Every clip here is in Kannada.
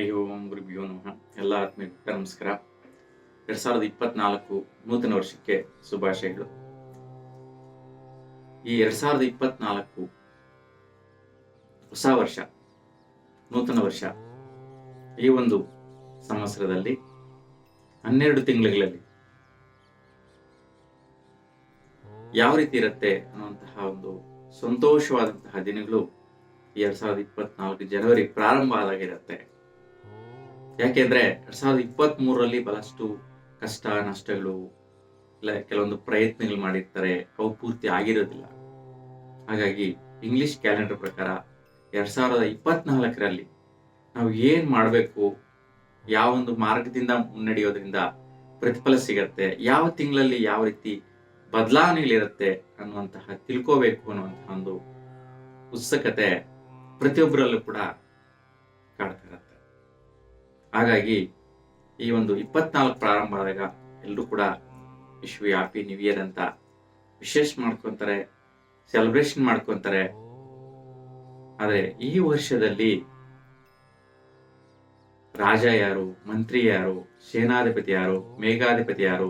ಹರಿ ಓಂ ಗುರುಭ್ಯೋ ನಮಃ. ಎಲ್ಲ ಆತ್ಮೀಯ ನಮಸ್ಕಾರ. ಎರಡ್ ಸಾವಿರದ ಇಪ್ಪತ್ನಾಲ್ಕು ನೂತನ ವರ್ಷಕ್ಕೆ ಶುಭಾಶಯಗಳು. ಈ ಎರಡ್ ಸಾವಿರದ ಇಪ್ಪತ್ನಾಲ್ಕು ಹೊಸ ವರ್ಷ, ನೂತನ ವರ್ಷ ಈ ಒಂದು ಸಂವತ್ಸರದಲ್ಲಿ ಹನ್ನೆರಡು ತಿಂಗಳುಗಳಲ್ಲಿ ಯಾವ ರೀತಿ ಇರುತ್ತೆ ಅನ್ನುವಂತಹ ಒಂದು ಸಂತೋಷವಾದಂತಹ ದಿನಗಳು ಎರಡ್ ಸಾವಿರದ ಇಪ್ಪತ್ನಾಲ್ಕು ಜನವರಿ ಪ್ರಾರಂಭ ಆದಾಗ ಇರುತ್ತೆ ಯಾಕೆಂದ್ರೆ ಎರಡ್ ಸಾವಿರದ ಇಪ್ಪತ್ತ್ ಮೂರರಲ್ಲಿ ಬಹಳಷ್ಟು ಕಷ್ಟ, ನಷ್ಟಗಳು, ಇಲ್ಲ, ಕೆಲವೊಂದು ಪ್ರಯತ್ನಗಳು ಮಾಡಿರ್ತಾರೆ, ಅವು ಪೂರ್ತಿ ಆಗಿರೋದಿಲ್ಲ. ಹಾಗಾಗಿ ಇಂಗ್ಲಿಷ್ ಕ್ಯಾಲೆಂಡರ್ ಪ್ರಕಾರ ಎರಡ್ ಸಾವಿರದ ಇಪ್ಪತ್ನಾಲ್ಕರಲ್ಲಿ ನಾವು ಏನ್ ಮಾಡಬೇಕು, ಯಾವ ಒಂದು ಮಾರ್ಗದಿಂದ ಮುನ್ನಡೆಯೋದ್ರಿಂದ ಪ್ರತಿಫಲ ಸಿಗತ್ತೆ, ಯಾವ ತಿಂಗಳಲ್ಲಿ ಯಾವ ರೀತಿ ಬದಲಾವಣೆಗಳಿರುತ್ತೆ ಅನ್ನುವಂತಹ ತಿಳ್ಕೋಬೇಕು ಅನ್ನುವಂತಹ ಒಂದು ಉತ್ಸುಕತೆ ಪ್ರತಿಯೊಬ್ಬರಲ್ಲೂ ಕೂಡ ಹಾಗಾಗಿ ಈ ಒಂದು ಇಪ್ಪತ್ನಾಲ್ಕು ಪ್ರಾರಂಭ ಆದಾಗ ಎಲ್ಲರೂ ಕೂಡ ವಿಶ್ವ ಹ್ಯಾಪಿ ನ್ಯೂ ಇಯರ್ ಅಂತ ವಿಶೇಷ ಮಾಡ್ಕೊತಾರೆ ಸೆಲೆಬ್ರೇಷನ್ ಮಾಡ್ಕೊತಾರೆ. ಆದರೆ ಈ ವರ್ಷದಲ್ಲಿ ರಾಜ ಯಾರು, ಮಂತ್ರಿ ಯಾರು, ಸೇನಾಧಿಪತಿ ಯಾರು, ಮೇಘಾಧಿಪತಿ ಯಾರು,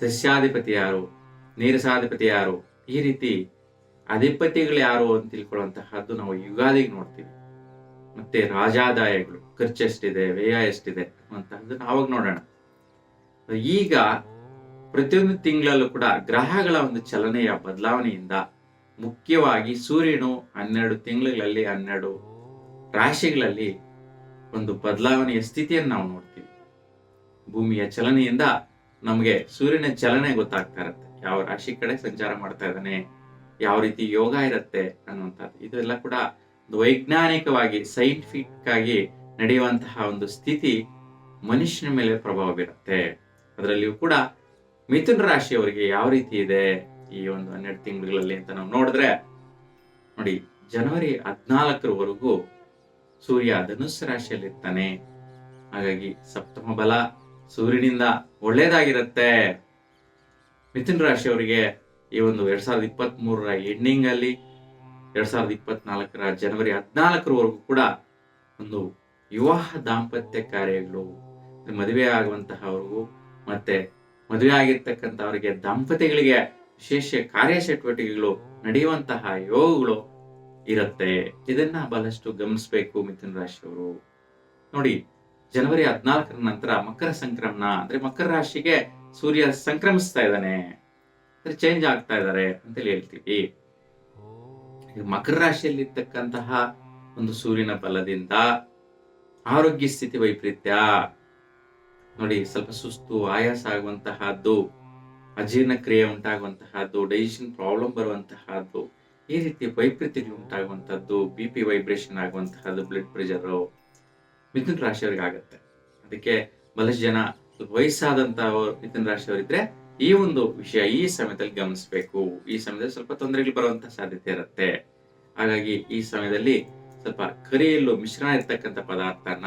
ಸಸ್ಯಾಧಿಪತಿ ಯಾರು, ನೀರಸಾಧಿಪತಿ ಯಾರು, ಈ ರೀತಿ ಅಧಿಪತಿಗಳು ಯಾರು ಅಂತ ತಿಳ್ಕೊಳ್ಳುವಂತಹದ್ದು ನಾವು ಯುಗಾದಿಗೆ ನೋಡ್ತೀವಿ. ಮತ್ತೆ ರಾಜಾದಾಯಗಳು, ಖರ್ಚು ಎಷ್ಟಿದೆ, ವ್ಯಯ ಎಷ್ಟಿದೆ ಅನ್ನುವಂತಹದ್ದು ಆವಾಗ ನೋಡೋಣ. ಈಗ ಪ್ರತಿಯೊಂದು ತಿಂಗಳಲ್ಲೂ ಕೂಡ ಗ್ರಹಗಳ ಒಂದು ಚಲನೆಯ ಬದಲಾವಣೆಯಿಂದ ಮುಖ್ಯವಾಗಿ ಸೂರ್ಯನು ಹನ್ನೆರಡು ತಿಂಗಳಲ್ಲಿ ಹನ್ನೆರಡು ರಾಶಿಗಳಲ್ಲಿ ಒಂದು ಬದಲಾವಣೆಯ ಸ್ಥಿತಿಯನ್ನು ನಾವು ನೋಡ್ತೀವಿ. ಭೂಮಿಯ ಚಲನೆಯಿಂದ ನಮಗೆ ಸೂರ್ಯನ ಚಲನೆ ಗೊತ್ತಾಗ್ತಾ ಇರುತ್ತೆ. ಯಾವ ರಾಶಿ ಕಡೆ ಸಂಚಾರ ಮಾಡ್ತಾ ಇದ್ದಾನೆ, ಯಾವ ರೀತಿ ಯೋಗ ಇರುತ್ತೆ ಅನ್ನುವಂಥದ್ದು. ಇದೆಲ್ಲ ಕೂಡ ವೈಜ್ಞಾನಿಕವಾಗಿ ಸೈಂಟಿಫಿಕ್ ಆಗಿ ನಡೆಯುವಂತಹ ಒಂದು ಸ್ಥಿತಿ ಮನುಷ್ಯನ ಮೇಲೆ ಪ್ರಭಾವ ಬೀರುತ್ತೆ. ಅದರಲ್ಲಿಯೂ ಕೂಡ ಮಿಥುನ ರಾಶಿಯವರಿಗೆ ಯಾವ ರೀತಿ ಇದೆ? ಈ ಒಂದು ಹನ್ನೆರಡು ತಿಂಗಳುಗಳಲ್ಲಿ ಅಂತ ನಾವು ನೋಡಿದ್ರೆ, ನೋಡಿ, ಜನವರಿ ಹದಿನಾಲ್ಕರವರೆಗೂ ಸೂರ್ಯ ಧನುಸ್ಸು ರಾಶಿಯಲ್ಲಿ ಇರ್ತಾನೆ ಹಾಗಾಗಿ ಸಪ್ತಮ ಬಲ ಸೂರ್ಯನಿಂದ ಒಳ್ಳೇದಾಗಿರುತ್ತೆ ಮಿಥುನ ರಾಶಿಯವರಿಗೆ ಈ ಒಂದು ಎರಡ್ ಸಾವಿರದ ಇಪ್ಪತ್ತ್ ಮೂರರ ಎಂಡಿಂಗ್ ಅಲ್ಲಿ ಎರಡ್ ಸಾವಿರದ ಇಪ್ಪತ್ನಾಲ್ಕರ ಜನವರಿ ಹದಿನಾಲ್ಕರವರೆಗೂ ಕೂಡ ಒಂದು ವಿವಾಹ ದಾಂಪತ್ಯ ಕಾರ್ಯಗಳು ಮದುವೆ ಆಗುವಂತಹವ್ರಿಗೂ ಮತ್ತೆ ಮದುವೆ ಆಗಿರ್ತಕ್ಕಂಥವ್ರಿಗೆ ದಂಪತಿಗಳಿಗೆ ವಿಶೇಷ ಕಾರ್ಯ ಚಟುವಟಿಕೆಗಳು ನಡೆಯುವಂತಹ ಯೋಗಗಳು ಇರುತ್ತೆ. ಇದನ್ನ ಬಹಳಷ್ಟು ಗಮನಿಸಬೇಕು ಮಿಥುನ ರಾಶಿಯವರು. ನೋಡಿ, ಜನವರಿ ಹದಿನಾಲ್ಕರ ನಂತರ ಮಕರ ಸಂಕ್ರಮಣ, ಅಂದ್ರೆ ಮಕರ ರಾಶಿಗೆ ಸೂರ್ಯ ಸಂಕ್ರಮಿಸ್ತಾ ಇದ್ದಾನೆ. ಅಂದ್ರೆ ಚೇಂಜ್ ಆಗ್ತಾ ಇದ್ದಾರೆ ಅಂತೇಳಿ ಹೇಳ್ತೀವಿ. ಮಕರ ರಾಶಿಯಲ್ಲಿ ಇರ್ತಕ್ಕಂತಹ ಒಂದು ಸೂರ್ಯನ ಬಲದಿಂದ ಆರೋಗ್ಯ ಸ್ಥಿತಿ ವೈಪರೀತ್ಯ. ನೋಡಿ, ಸ್ವಲ್ಪ ಸುಸ್ತು, ಆಯಾಸ ಆಗುವಂತಹದ್ದು, ಅಜೀರ್ಣ ಕ್ರಿಯೆ ಉಂಟಾಗುವಂತಹದ್ದು ಡೈಜೆಷನ್ ಪ್ರಾಬ್ಲಮ್ ಬರುವಂತಹದ್ದು, ಈ ರೀತಿ ವೈಪರೀತ್ಯಗಳು ಉಂಟಾಗುವಂತಹದ್ದು ಬಿ ಪಿ ವೈಬ್ರೇಷನ್ ಆಗುವಂತಹದ್ದು ಬ್ಲಡ್ ಪ್ರೆಷರು ಮಿಥುನ ರಾಶಿಯವರಿಗೆ ಆಗುತ್ತೆ ಅದಕ್ಕೆ ಬಹಳಷ್ಟು ಜನ ವಯಸ್ಸಾದಂತಹ ಮಿಥುನ ರಾಶಿಯವರಿದ್ರೆ ಈ ಒಂದು ವಿಷಯ ಈ ಸಮಯದಲ್ಲಿ ಗಮನಿಸಬೇಕು. ಈ ಸಮಯದಲ್ಲಿ ಸ್ವಲ್ಪ ತೊಂದರೆಗಳು ಬರುವಂತಹ ಸಾಧ್ಯತೆ ಇರುತ್ತೆ. ಹಾಗಾಗಿ ಈ ಸಮಯದಲ್ಲಿ ಸ್ವಲ್ಪ ಕರಿಯಲ್ಲು ಮಿಶ್ರಣ ಇರ್ತಕ್ಕಂಥ ಪದಾರ್ಥನ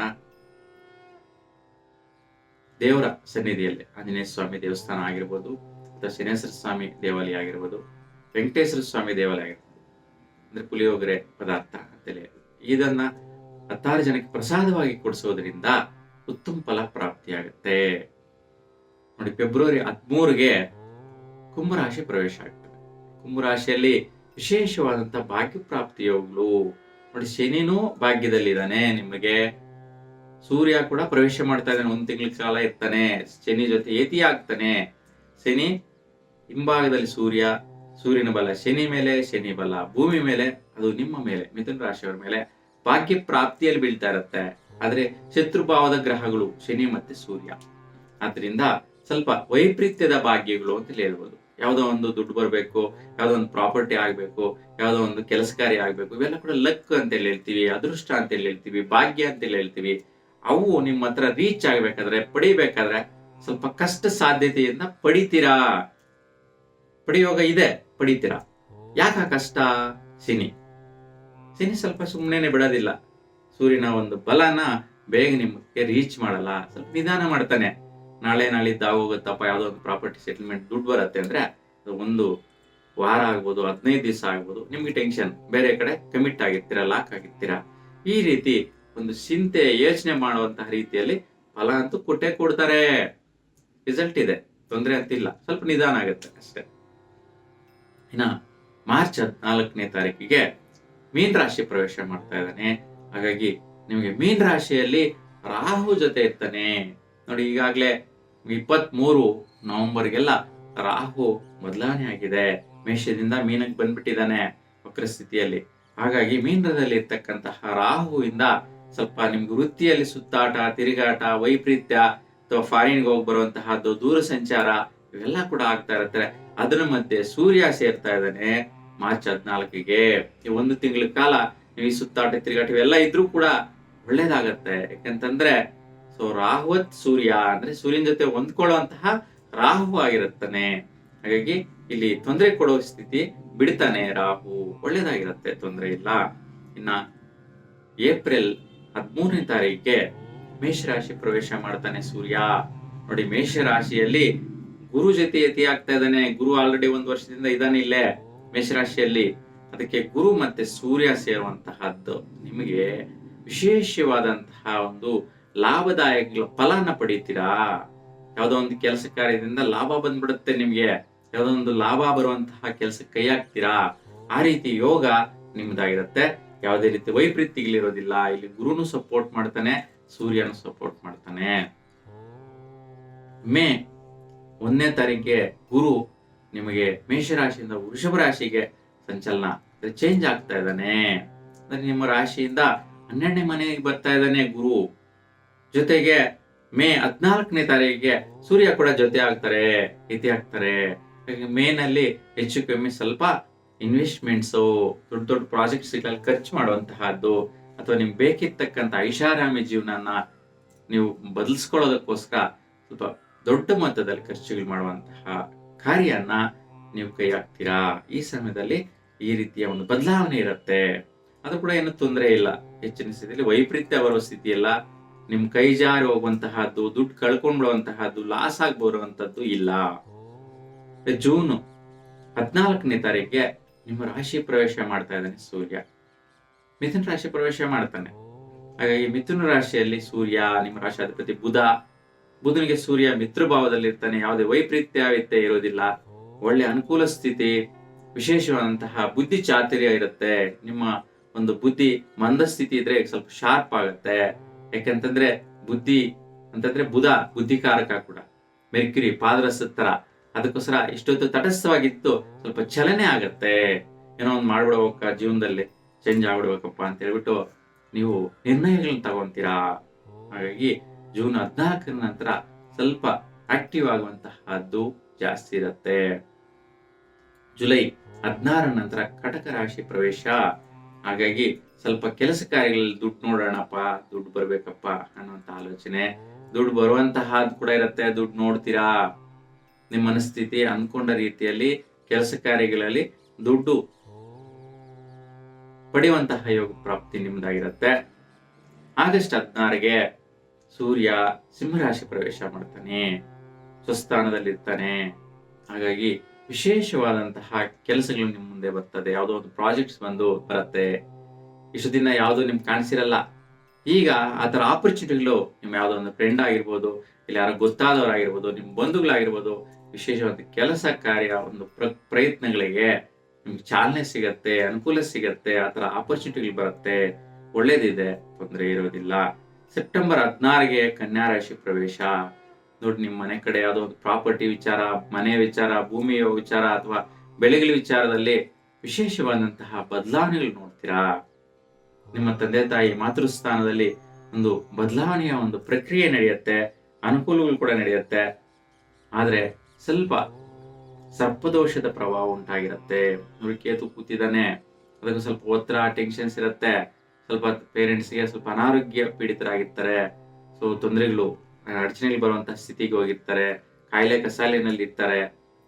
ದೇವರ ಸನ್ನಿಧಿಯಲ್ಲಿ, ಆಂಜನೇಯ ಸ್ವಾಮಿ ದೇವಸ್ಥಾನ ಆಗಿರ್ಬೋದು, ಅಥವಾ ಶನೇಶ್ವರ ಸ್ವಾಮಿ ದೇವಾಲಯ ಆಗಿರ್ಬೋದು, ವೆಂಕಟೇಶ್ವರ ಸ್ವಾಮಿ ದೇವಾಲಯ ಆಗಿರ್ಬೋದು, ಅಂದ್ರೆ ಪುಳಿಯೋಗರೆ ಪದಾರ್ಥ ಅಂತೇಳಿ ಇದನ್ನ ಹತ್ತಾರು ಜನಕ್ಕೆ ಪ್ರಸಾದವಾಗಿ ಕೊಡಿಸೋದ್ರಿಂದ ಉತ್ತಮ ಫಲ ಪ್ರಾಪ್ತಿಯಾಗುತ್ತೆ. ನೋಡಿ, ಫೆಬ್ರವರಿ ಹದಿಮೂರಿಗೆ ಕುಂಭರಾಶಿ ಪ್ರವೇಶ ಆಗ್ತದೆ. ಕುಂಭರಾಶಿಯಲ್ಲಿ ವಿಶೇಷವಾದಂತಹ ಭಾಗ್ಯ ಪ್ರಾಪ್ತಿ ಯೋಗಗಳು ನೋಡಿ, ಶನಿನೂ ಭಾಗ್ಯದಲ್ಲಿದ್ದಾನೆ. ನಿಮಗೆ ಸೂರ್ಯ ಕೂಡ ಪ್ರವೇಶ ಮಾಡ್ತಾ ಇದ್ದಾನೆ, ಒಂದು ತಿಂಗಳ ಕಾಲ ಇರ್ತಾನೆ, ಶನಿ ಜೊತೆ ಏತಿ ಆಗ್ತಾನೆ. ಶನಿ ಹಿಂಭಾಗದಲ್ಲಿ ಸೂರ್ಯ, ಸೂರ್ಯನ ಬಲ ಶನಿ ಮೇಲೆ, ಶನಿ ಬಲ ಭೂಮಿ ಮೇಲೆ, ಅದು ನಿಮ್ಮ ಮೇಲೆ, ಮಿಥುನ ರಾಶಿಯವರ ಮೇಲೆ ಭಾಗ್ಯ ಪ್ರಾಪ್ತಿಯಲ್ಲಿ ಬೀಳ್ತಾ ಇರುತ್ತೆ. ಆದ್ರೆ ಶತ್ರುಭಾವದ ಗ್ರಹಗಳು ಶನಿ ಮತ್ತೆ ಸೂರ್ಯ. ಆದ್ರಿಂದ ಸ್ವಲ್ಪ ವೈಪರೀತ್ಯದ ಭಾಗ್ಯಗಳು ಅಂತ ಹೇಳ್ಬೋದು. ಯಾವ್ದೋ ಒಂದು ದುಡ್ಡು ಬರಬೇಕು, ಯಾವ್ದೋ ಒಂದು ಪ್ರಾಪರ್ಟಿ ಆಗ್ಬೇಕು, ಯಾವ್ದೋ ಒಂದು ಕೆಲಸ ಕಾರ್ಯ ಆಗ್ಬೇಕು, ಇವೆಲ್ಲ ಕೂಡ ಲಕ್ ಅಂತ ಹೇಳಿ ಹೇಳ್ತೀವಿ, ಅದೃಷ್ಟ ಅಂತ ಹೇಳಿ ಹೇಳ್ತೀವಿ, ಭಾಗ್ಯ ಅಂತ ಹೇಳಿ ಹೇಳ್ತೀವಿ. ಅವು ನಿಮ್ಮ ಹತ್ರ ರೀಚ್ ಆಗ್ಬೇಕಾದ್ರೆ, ಪಡಿಬೇಕಾದ್ರೆ ಸ್ವಲ್ಪ ಕಷ್ಟ ಸಾಧ್ಯತೆಯನ್ನ ಪಡಿತೀರಾ? ಪಡಿಯೋಗ ಇದೆ, ಪಡಿತೀರಾ? ಯಾಕ ಕಷ್ಟ? ಸಿನಿ. ಸಿನಿ ಸ್ವಲ್ಪ ಸುಮ್ಮನೆ ಬಿಡೋದಿಲ್ಲ. ಸೂರ್ಯನ ಒಂದು ಬಲನ ಬೇಗ ನಿಮಗೆ ರೀಚ್ ಮಾಡಲ್ಲ. ಸ್ವಲ್ಪ ನಿಧಾನ ಮಾಡ್ತಾನೆ. ನಾಳೆ ನಾಳಿದ್ದು ಆಗೋಗುತ್ತಪ್ಪ, ಯಾವುದೋ ಒಂದು ಪ್ರಾಪರ್ಟಿ ಸೆಟಲ್ಮೆಂಟ್ ದುಡ್ಡು ಬರುತ್ತೆ ಅಂದ್ರೆ ಅದು ಒಂದು ವಾರ ಆಗ್ಬೋದು, ಹದಿನೈದು ದಿವಸ ಆಗ್ಬೋದು, ನಿಮ್ಗೆ ಟೆನ್ಷನ್ ಬೇರೆ ಕಡೆ ಕಮಿಟ್ ಆಗಿರ್ತೀರಾ ಲಾಕ್ ಆಗಿರ್ತೀರಾ? ಈ ರೀತಿ ಒಂದು ಚಿಂತೆ ಯೋಚನೆ ಮಾಡುವಂತಹ ರೀತಿಯಲ್ಲಿ ಫಲ ಅಂತೂ ಕೊಟ್ಟೆ ಕೊಡ್ತಾರೆ. ರಿಸಲ್ಟ್ ಇದೆ, ತೊಂದರೆ ಅಂತಿಲ್ಲ, ಸ್ವಲ್ಪ ನಿಧಾನ ಆಗುತ್ತೆ ಅಷ್ಟೇ. ಇನ್ನ ಮಾರ್ಚ್ ಹದಿನಾಲ್ಕನೇ ತಾರೀಕಿಗೆ ಮೀನ್ ರಾಶಿ ಪ್ರವೇಶ ಮಾಡ್ತಾ ಇದ್ದಾನೆ. ಹಾಗಾಗಿ ನಿಮಗೆ ಮೀನ್ ರಾಶಿಯಲ್ಲಿ ರಾಹು ಜೊತೆ ಇರ್ತಾನೆ. ನೋಡಿ, ಈಗಾಗಲೇ ಇಪ್ಪತ್ತ್ ಮೂರು ನವೆಂಬರ್ಗೆಲ್ಲ ರಾಹು ಬದಲಾವಣೆ ಆಗಿದೆ. ಮೇಷದಿಂದ ಮೀನಕ್ಕೆ ಬಂದ್ಬಿಟ್ಟಿದ್ದಾನೆ ವಕ್ರ ಸ್ಥಿತಿಯಲ್ಲಿ. ಹಾಗಾಗಿ ಮೀನದಲ್ಲಿ ಇರ್ತಕ್ಕಂತಹ ರಾಹುವಿಂದ ಸ್ವಲ್ಪ ನಿಮ್ಗೆ ವೃತ್ತಿಯಲ್ಲಿ ಸುತ್ತಾಟ, ತಿರುಗಾಟ, ವೈಪರೀತ್ಯ ಅಥವಾ ಫಾರಿನ್ಗೆ ಹೋಗಿ ಬರುವಂತಹದ್ದು, ದೂರ ಸಂಚಾರ ಇವೆಲ್ಲ ಕೂಡ ಆಗ್ತಾ ಇರತ್ತೆ. ಅದರ ಮಧ್ಯೆ ಸೂರ್ಯ ಸೇರ್ತಾ ಇದ್ದಾನೆ ಮಾರ್ಚ್ ಹದಿನಾಲ್ಕಿಗೆ. ಈ ಒಂದು ತಿಂಗಳ ಕಾಲ ನೀವು ಈ ಸುತ್ತಾಟ, ತಿರುಗಾಟ ಇವೆಲ್ಲ ಇದ್ರೂ ಕೂಡ ಒಳ್ಳೇದಾಗತ್ತೆ. ಯಾಕಂತಂದ್ರೆ ಸೊ ರಾಹುವತ್ ಸೂರ್ಯ ಅಂದ್ರೆ ಸೂರ್ಯನ ಜೊತೆ ಹೊಂದ್ಕೊಳ್ಳುವಂತಹ ರಾಹು ಆಗಿರುತ್ತಾನೆ. ಹಾಗಾಗಿ ಇಲ್ಲಿ ತೊಂದರೆ ಕೊಡೋ ಸ್ಥಿತಿ ಬಿಡ್ತಾನೆ ರಾಹು. ಒಳ್ಳೇದಾಗಿರುತ್ತೆ, ತೊಂದರೆ ಇಲ್ಲ. ಇನ್ನ ಏಪ್ರಿಲ್ ಹದಿಮೂರನೇ ತಾರೀಕಿಗೆ ಮೇಷರಾಶಿ ಪ್ರವೇಶ ಮಾಡ್ತಾನೆ ಸೂರ್ಯ. ನೋಡಿ, ಮೇಷರಾಶಿಯಲ್ಲಿ ಗುರು ಜೊತೆ ಯತಿ ಆಗ್ತಾ ಇದ್ದಾನೆ. ಗುರು ಆಲ್ರೆಡಿ ಒಂದು ವರ್ಷದಿಂದ ಇದ್ದಾನೆ ಇಲ್ಲೇ ಮೇಷರಾಶಿಯಲ್ಲಿ. ಅದಕ್ಕೆ ಗುರು ಮತ್ತೆ ಸೂರ್ಯ ಸೇರುವಂತಹದ್ದು. ನಿಮಗೆ ವಿಶೇಷವಾದಂತಹ ಒಂದು ಲಾಭದಾಯಕ ಫಲನ ಪಡಿತೀರಾ? ಯಾವುದೋ ಒಂದು ಕೆಲಸ ಕಾರ್ಯದಿಂದ ಲಾಭ ಬಂದ್ಬಿಡುತ್ತೆ ನಿಮ್ಗೆ. ಯಾವುದೋ ಒಂದು ಲಾಭ ಬರುವಂತಹ ಕೆಲಸ ಕೈ ಹಾಕ್ತೀರಾ? ಆ ರೀತಿ ಯೋಗ ನಿಮ್ದಾಗಿರುತ್ತೆ. ಯಾವುದೇ ರೀತಿ ವೈಪರೀತ್ಯಗಳಿರೋದಿಲ್ಲ. ಇಲ್ಲಿ ಗುರುನು ಸಪೋರ್ಟ್ ಮಾಡ್ತಾನೆ, ಸೂರ್ಯನು ಸಪೋರ್ಟ್ ಮಾಡ್ತಾನೆ. ಮೇ ಒಂದನೇ ತಾರೀಕಿಗೆ ಗುರು ನಿಮಗೆ ಮೇಷರಾಶಿಯಿಂದ ವೃಷಭ ರಾಶಿಗೆ ಸಂಚಲನ. ಚೇಂಜ್ ಆಗ್ತಾ ಇದ್ದಾನೆ. ಅಂದ್ರೆ ನಿಮ್ಮ ರಾಶಿಯಿಂದ ಹನ್ನೆರಡನೇ ಮನೆಗೆ ಬರ್ತಾ ಇದ್ದಾನೆ ಗುರು. ಜೊತೆಗೆ ಮೇ ಹದಿನಾಲ್ಕನೇ ತಾರೀಕಿಗೆ ಸೂರ್ಯ ಕೂಡ ಜೊತೆ ಆಗ್ತಾರೆ ಇತಿ ಆಗ್ತಾರೆ. ಮೇನಲ್ಲಿ ಹೆಚ್ಚು ಕಮ್ಮಿ ಸ್ವಲ್ಪ ಇನ್ವೆಸ್ಟ್ಮೆಂಟ್ಸ್ ದೊಡ್ಡ ದೊಡ್ಡ ಪ್ರಾಜೆಕ್ಟ್ಸ್ ಖರ್ಚು ಮಾಡುವಂತಹದ್ದು, ಅಥವಾ ನಿಮ್ಗೆ ಬೇಕಿರ್ತಕ್ಕಂಥ ಐಷಾರಾಮಿ ಜೀವನನ ನೀವು ಬದಲಿಸ್ಕೊಳ್ಳೋದಕ್ಕೋಸ್ಕರ ಸ್ವಲ್ಪ ದೊಡ್ಡ ಮೊತ್ತದಲ್ಲಿ ಖರ್ಚುಗಳು ಮಾಡುವಂತಹ ಕಾರ್ಯನ ನೀವು ಕೈ ಹಾಕ್ತೀರಾ? ಈ ಸಮಯದಲ್ಲಿ ಈ ರೀತಿಯ ಒಂದು ಬದಲಾವಣೆ ಇರುತ್ತೆ. ಅದು ಕೂಡ ಏನು ತೊಂದರೆ ಇಲ್ಲ. ಹೆಚ್ಚಿನ ಸ್ಥಿತಿಯಲ್ಲಿ ವೈಪರೀತ್ಯ ಬರುವ ಸ್ಥಿತಿ ಇಲ್ಲ ನಿಮ್ ಕೈ ಜಾರಿ ಹೋಗುವಂತಹದ್ದು ದುಡ್ಡು ಕಳ್ಕೊಂಡ್ ಬಿಡುವಂತಹದ್ದು ಲಾಸ್ ಆಗಿ ಇಲ್ಲ. ಜೂನ್ ಹದಿನಾಲ್ಕನೇ ತಾರೀಕಿಗೆ ನಿಮ್ಮ ರಾಶಿ ಪ್ರವೇಶ ಮಾಡ್ತಾ ಇದ್ದಾನೆ ಸೂರ್ಯ. ಮಿಥುನ ರಾಶಿ ಪ್ರವೇಶ ಮಾಡ್ತಾನೆ. ಹಾಗಾಗಿ ಮಿಥುನ ರಾಶಿಯಲ್ಲಿ ಸೂರ್ಯ ನಿಮ್ಮ ರಾಶಿ ಅಧಿಪತಿ ಬುಧ ಬುಧನಿಗೆ ಸೂರ್ಯ ಮಿತ್ರ ಭಾವದಲ್ಲಿ ಇರ್ತಾನೆ ಯಾವುದೇ ವೈಪರೀತ್ಯ ಇರೋದಿಲ್ಲ. ಒಳ್ಳೆ ಅನುಕೂಲ ಸ್ಥಿತಿ ವಿಶೇಷವಾದಂತಹ ಬುದ್ಧಿ ಚಾತುರ್ಯ ಇರುತ್ತೆ. ನಿಮ್ಮ ಒಂದು ಬುದ್ಧಿ ಮಂದಸ್ಥಿತಿ ಇದ್ರೆ ಸ್ವಲ್ಪ ಶಾರ್ಪ್ ಆಗುತ್ತೆ. ಯಾಕಂತಂದ್ರೆ ಬುದ್ಧಿ, ಅಂತಂದ್ರೆ ಬುಧ ಬುದ್ಧಿಕಾರಕ ಕೂಡ ಮೆರ್ಕ್ಯುರಿ ಪಾದರಸದ ತರ ಅದಕ್ಕೋಸ್ಕರ ಇಷ್ಟೊತ್ತು ತಟಸ್ಥವಾಗಿತ್ತು, ಸ್ವಲ್ಪ ಚಲನೆ ಆಗತ್ತೆ. ಏನೋ ಒಂದು ಮಾಡ್ಬಿಡ್ಬೇಕ ಜೀವನದಲ್ಲಿ ಚೇಂಜ್ ಆಗ್ಬಿಡ್ಬೇಕಪ್ಪ ಅಂತ ಹೇಳ್ಬಿಟ್ಟು ನೀವು ನಿರ್ಣಯಗಳನ್ನ ತಗೊಂತೀರಾ? ಹಾಗಾಗಿ ಜೂನ್ ಹದಿನಾಲ್ಕರ ನಂತರ ಸ್ವಲ್ಪ ಆಕ್ಟಿವ್ ಆಗುವಂತಹದ್ದು ಜಾಸ್ತಿ ಇರುತ್ತೆ. ಜುಲೈ ಹದಿನಾರರ ನಂತರ ಕಟಕ ರಾಶಿ ಪ್ರವೇಶ. ಹಾಗಾಗಿ ಸ್ವಲ್ಪ ಕೆಲಸ ಕಾರ್ಯಗಳಲ್ಲಿ ದುಡ್ಡು ನೋಡೋಣಪ್ಪ, ದುಡ್ಡು ಬರ್ಬೇಕಪ್ಪ ಅನ್ನುವಂತ ಆಲೋಚನೆ. ದುಡ್ಡು ಬರುವಂತಹ ಕೂಡ ಇರುತ್ತೆ, ದುಡ್ಡು ನೋಡ್ತೀರಾ? ನಿಮ್ಮ ಮನಸ್ಥಿತಿ ಅನ್ಕೊಂಡ ರೀತಿಯಲ್ಲಿ ಕೆಲಸ ಕಾರ್ಯಗಳಲ್ಲಿ ದುಡ್ಡು ಪಡೆಯುವಂತಹ ಯೋಗ ಪ್ರಾಪ್ತಿ ನಿಮ್ದಾಗಿರತ್ತೆ. ಆಗಸ್ಟ್ ಹದಿನಾರಿಗೆ ಸೂರ್ಯ ಸಿಂಹರಾಶಿ ಪ್ರವೇಶ ಮಾಡ್ತಾನೆ, ಸ್ವಸ್ಥಾನದಲ್ಲಿರ್ತಾನೆ. ಹಾಗಾಗಿ ವಿಶೇಷವಾದಂತಹ ಕೆಲಸಗಳು ನಿಮ್ಮ ಮುಂದೆ ಬರ್ತದೆ. ಯಾವುದೋ ಒಂದು ಪ್ರಾಜೆಕ್ಟ್ಸ್ ಬಂದು ಬರುತ್ತೆ. ಇಷ್ಟು ದಿನ ಯಾವುದು ನಿಮ್ಗೆ ಕಾಣಿಸಿರಲ್ಲ. ಈಗ ಆ ಥರ ಆಪರ್ಚುನಿಟಿಗಳು ನಿಮ್ಮ ಯಾವುದೋ ಒಂದು ಫ್ರೆಂಡ್ ಆಗಿರ್ಬೋದು, ಇಲ್ಲ ಯಾರೋ ಗೊತ್ತಾದವರಾಗಿರ್ಬೋದು, ನಿಮ್ಮ ಬಂಧುಗಳಾಗಿರ್ಬೋದು, ವಿಶೇಷವಾದ ಕೆಲಸ ಕಾರ್ಯ, ಒಂದು ಪ್ರ, ಪ್ರಯತ್ನಗಳಿಗೆ ನಿಮ್ಗೆ ಚಾಲನೆ ಸಿಗತ್ತೆ, ಅನುಕೂಲ ಸಿಗತ್ತೆ, ಆ ಥರ ಆಪರ್ಚುನಿಟಿಗಳು ಬರುತ್ತೆ. ಒಳ್ಳೇದಿದೆ, ತೊಂದರೆ ಇರೋದಿಲ್ಲ. ಸೆಪ್ಟೆಂಬರ್ ಹದಿನಾರಿಗೆ ಕನ್ಯಾ ರಾಶಿ ಪ್ರವೇಶ. ನೋಡಿ, ನಿಮ್ಮ ಮನೆ ಕಡೆ ಯಾವುದೋ ಒಂದು ಪ್ರಾಪರ್ಟಿ ವಿಚಾರ, ಮನೆ ವಿಚಾರ, ಭೂಮಿಯ ವಿಚಾರ ಅಥವಾ ಬೆಳೆಗಳ ವಿಚಾರದಲ್ಲಿ ವಿಶೇಷವಾದಂತಹ ಬದಲಾವಣೆಗಳು ನೋಡ್ತೀರಾ? ನಿಮ್ಮ ತಂದೆ ತಾಯಿ ಮಾತೃಸ್ಥಾನದಲ್ಲಿ ಒಂದು ಬದಲಾವಣೆಯ ಒಂದು ಪ್ರಕ್ರಿಯೆ ನಡೆಯುತ್ತೆ, ಅನುಕೂಲಗಳು ಕೂಡ ನಡೆಯುತ್ತೆ. ಆದ್ರೆ ಸ್ವಲ್ಪ ಸರ್ಪದೋಷದ ಪ್ರಭಾವ ಉಂಟಾಗಿರುತ್ತೆ. ಕೇತು ಕೂತಿದ್ದಾನೆ, ಅದಕ್ಕೆ ಸ್ವಲ್ಪ ಒತ್ತಡ ಟೆನ್ಷನ್ಸ್ ಇರುತ್ತೆ. ಸ್ವಲ್ಪ ಪೇರೆಂಟ್ಸ್ಗೆ ಸ್ವಲ್ಪ ಅನಾರೋಗ್ಯ ಪೀಡಿತರಾಗಿರ್ತಾರೆ. ಸೊ ತೊಂದರೆಗಳು, ಅಡಚಣೆಗಳು ಬರುವಂತಹ ಸ್ಥಿತಿಗೆ ಹೋಗಿರ್ತಾರೆ. ಕಾಯಿಲೆ ಕಸಾಲಿನಲ್ಲಿ ಇರ್ತಾರೆ.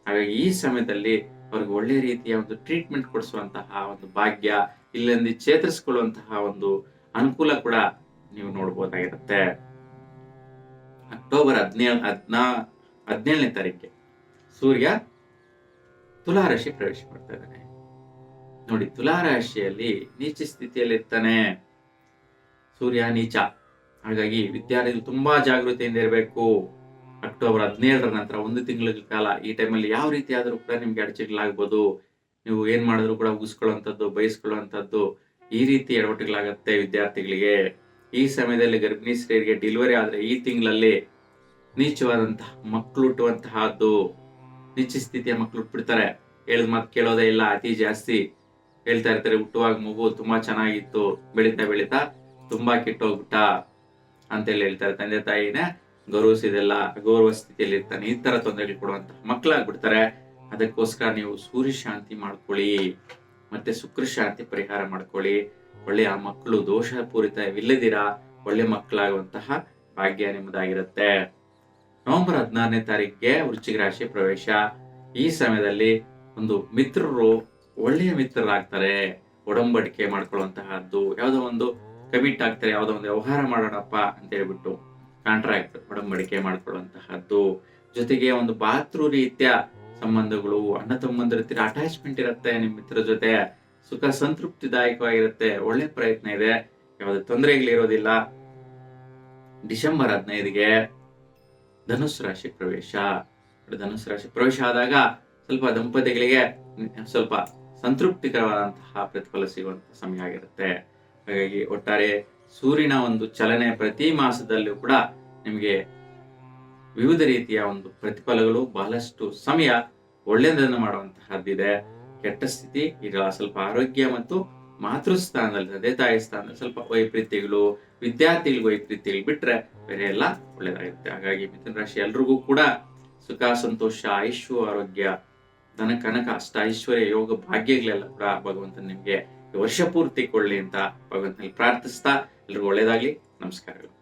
ಹಾಗಾಗಿ ಈ ಸಮಯದಲ್ಲಿ ಅವ್ರಿಗೆ ಒಳ್ಳೆ ರೀತಿಯ ಒಂದು ಟ್ರೀಟ್ಮೆಂಟ್ ಕೊಡಿಸುವಂತಹ ಒಂದು ಭಾಗ್ಯ ಇಲ್ಲೊಂದು ಚೇತರಿಸಿಕೊಳ್ಳುವಂತಹ ಒಂದು ಅನುಕೂಲ ಕೂಡ ನೀವು ನೋಡ್ಬೋದಾಗಿರುತ್ತೆ. ಅಕ್ಟೋಬರ್ ಹದಿನೇಳು ಹದಿನಾ ಹದಿನೇಳನೇ ತಾರೀಕಿಗೆ ಸೂರ್ಯ ತುಲಾರಾಶಿ ಪ್ರವೇಶ ಮಾಡ್ತಾ ಇದ್ದಾನೆ. ನೋಡಿ, ತುಲಾರಾಶಿಯಲ್ಲಿ ನೀಚ ಸ್ಥಿತಿಯಲ್ಲಿ ಇರ್ತಾನೆ ಸೂರ್ಯ ನೀಚ. ಹಾಗಾಗಿ ವಿದ್ಯಾರ್ಥಿಗಳು ತುಂಬಾ ಜಾಗೃತಿಯಿಂದ ಇರಬೇಕು. ಅಕ್ಟೋಬರ್ ಹದಿನೇಳರ ನಂತರ ಒಂದು ತಿಂಗಳ ಕಾಲ ಈ ಟೈಮಲ್ಲಿ ಯಾವ ರೀತಿ ಆದರೂ ಕೂಡ ನಿಮ್ಗೆ ಅಡಚಣೆಗಳಾಗ್ಬೋದು. ನೀವು ಏನ್ ಮಾಡಿದ್ರು ಕೂಡ ಉಗಿಸ್ಕೊಳ್ಳುವಂಥದ್ದು ಬಯಸ್ಕೊಳ್ಳುವಂಥದ್ದು ಈ ರೀತಿ ಎಡವಟ್ಟುಗಳಾಗತ್ತೆ ವಿದ್ಯಾರ್ಥಿಗಳಿಗೆ. ಈ ಸಮಯದಲ್ಲಿ ಗರ್ಭಿಣಿ ಸ್ತ್ರೀಯರಿಗೆ ಡೆಲಿವರಿ ಆದ್ರೆ ಈ ತಿಂಗಳಲ್ಲಿ ನೀಚವಾದಂತಹ ಮಕ್ಕಳು ಹುಟ್ಟುವಂತಹದ್ದು, ನೀಚ ಸ್ಥಿತಿಯ ಮಕ್ಕಳು ಹುಟ್ಬಿಡ್ತಾರೆ. ಹೇಳಿದ ಮಾತು ಕೇಳೋದೇ ಇಲ್ಲ, ಅತಿ ಜಾಸ್ತಿ ಹೇಳ್ತಾ ಇರ್ತಾರೆ, ಹುಟ್ಟುವಾಗ ಮಗು ತುಂಬಾ ಚೆನ್ನಾಗಿತ್ತು, ಬೆಳೀತಾ ಬೆಳೀತಾ ತುಂಬಾ ಕೆಟ್ಟೋಗ್ಬಿಟ್ಟ ಅಂತೇಳಿ ಹೇಳ್ತಾರೆ ತಂದೆ ತಾಯಿನೇ ಗೌರವಿಸಿದೆಲ್ಲ, ಗೌರವ ಸ್ಥಿತಿಯಲ್ಲಿ ಇರ್ತಾನೆ ಈ ತರ ತೊಂದರೆಗಳು ಕೊಡುವಂತಹ ಮಕ್ಕಳಾಗ್ಬಿಡ್ತಾರೆ ಅದಕ್ಕೋಸ್ಕರ ನೀವು ಸೂರ್ಯ ಶಾಂತಿ ಮಾಡ್ಕೊಳ್ಳಿ, ಮತ್ತೆ ಶುಕ್ರ ಶಾಂತಿ ಪರಿಹಾರ ಮಾಡ್ಕೊಳ್ಳಿ. ಒಳ್ಳೆ ಆ ಮಕ್ಕಳು ದೋಷಪೂರಿತವಿಲ್ಲದಿರಾ, ಒಳ್ಳೆ ಮಕ್ಕಳಾಗುವಂತಹ ಭಾಗ್ಯ ನಿಮ್ಮದಾಗಿರುತ್ತೆ. ನವೆಂಬರ್ ಹದಿನಾರನೇ ತಾರೀಕಿಗೆ ವೃಶ್ಚಿಕ ರಾಶಿ ಪ್ರವೇಶ. ಈ ಸಮಯದಲ್ಲಿ ಒಂದು ಮಿತ್ರರು ಒಳ್ಳೆಯ ಮಿತ್ರರಾಗ್ತಾರೆ. ಒಡಂಬಡಿಕೆ ಮಾಡ್ಕೊಳ್ಳುವಂತಹದ್ದು, ಯಾವುದೋ ಒಂದು ಕಮಿಟ್ ಆಗ್ತಾರೆ, ಯಾವುದೋ ಒಂದು ವ್ಯವಹಾರ ಮಾಡೋಣಪ್ಪ ಅಂತ ಹೇಳ್ಬಿಟ್ಟು ಕಾಂಟ್ರಾಕ್ಟ್ ಒಡಂಬಡಿಕೆ ಮಾಡ್ಕೊಳ್ಳುವಂತಹದ್ದು. ಜೊತೆಗೆ ಒಂದು ಬಾತೃ ರೀತಿಯ ಸಂಬಂಧಗಳು, ಅಣ್ಣ ತಮ್ಮಂದ್ರ ಹತ್ತಿರ ಅಟ್ಯಾಚ್ಮೆಂಟ್ ಇರುತ್ತೆ ನಿಮ್ಮ ಮಿತ್ರ ಜೊತೆ. ಸುಖ ಸಂತೃಪ್ತಿದಾಯಕವಾಗಿರುತ್ತೆ. ಒಳ್ಳೆ ಪ್ರಯತ್ನ ಇದೆ. ಯಾವುದೇ ತೊಂದರೆಗಳಿರೋದಿಲ್ಲ. ಡಿಸೆಂಬರ್ ಹದಿನೈದಿಗೆ ಧನುಸ್ ರಾಶಿ ಪ್ರವೇಶ. ಧನುಸ್ ರಾಶಿ ಪ್ರವೇಶ ಆದಾಗ ಸ್ವಲ್ಪ ದಂಪತಿಗಳಿಗೆ ಸ್ವಲ್ಪ ಸಂತೃಪ್ತಿಕರವಾದಂತಹ ಪ್ರತಿಫಲ ಸಿಗುವಂತಹ ಸಮಯ ಆಗಿರುತ್ತೆ. ಹಾಗಾಗಿ ಒಟ್ಟಾರೆ ಸೂರ್ಯನ ಒಂದು ಚಲನೆ ಪ್ರತಿ ಮಾಸದಲ್ಲೂ ಕೂಡ ನಿಮಗೆ ವಿವಿಧ ರೀತಿಯ ಒಂದು ಪ್ರತಿಫಲಗಳು ಬಹಳಷ್ಟು ಸಮಯ ಒಳ್ಳೆಯದನ್ನು ಮಾಡುವಂತಹದ್ದಿದೆ. ಕೆಟ್ಟ ಸ್ಥಿತಿ, ಈಗ ಸ್ವಲ್ಪ ಆರೋಗ್ಯ ಮತ್ತು ಮಾತೃಸ್ಥಾನದಲ್ಲಿ ತಂದೆ ತಾಯಿ ಸ್ಥಾನದಲ್ಲಿ ಸ್ವಲ್ಪ ವೈಪರೀತ್ಯಗಳು ವಿದ್ಯಾರ್ಥಿಗಳಿಗೆ ವೈಪರೀತ್ಯಗಳು ಬಿಟ್ರೆ ಬೇರೆ ಎಲ್ಲ ಒಳ್ಳೇದಾಗುತ್ತೆ ಹಾಗಾಗಿ ಮಿಥುನ ರಾಶಿ ಎಲ್ರಿಗೂ ಕೂಡ ಸುಖ, ಸಂತೋಷ, ಆಯುಷ್ಯ, ಆರೋಗ್ಯ, ಧನ, ಕನಕ, ಅಷ್ಟ, ಐಶ್ವರ್ಯ, ಯೋಗ, ಭಾಗ್ಯಗಳೆಲ್ಲ ಕೂಡ ಭಗವಂತ ನಿಮಗೆ ವರ್ಷ ಪೂರ್ತಿ ಕೊಳ್ಳಿ ಅಂತ ಭಗವಂತನಲ್ಲಿ ಪ್ರಾರ್ಥಿಸ್ತಾ ಎಲ್ರಿಗೂ ಒಳ್ಳೇದಾಗ್ಲಿ ನಮಸ್ಕಾರಗಳು.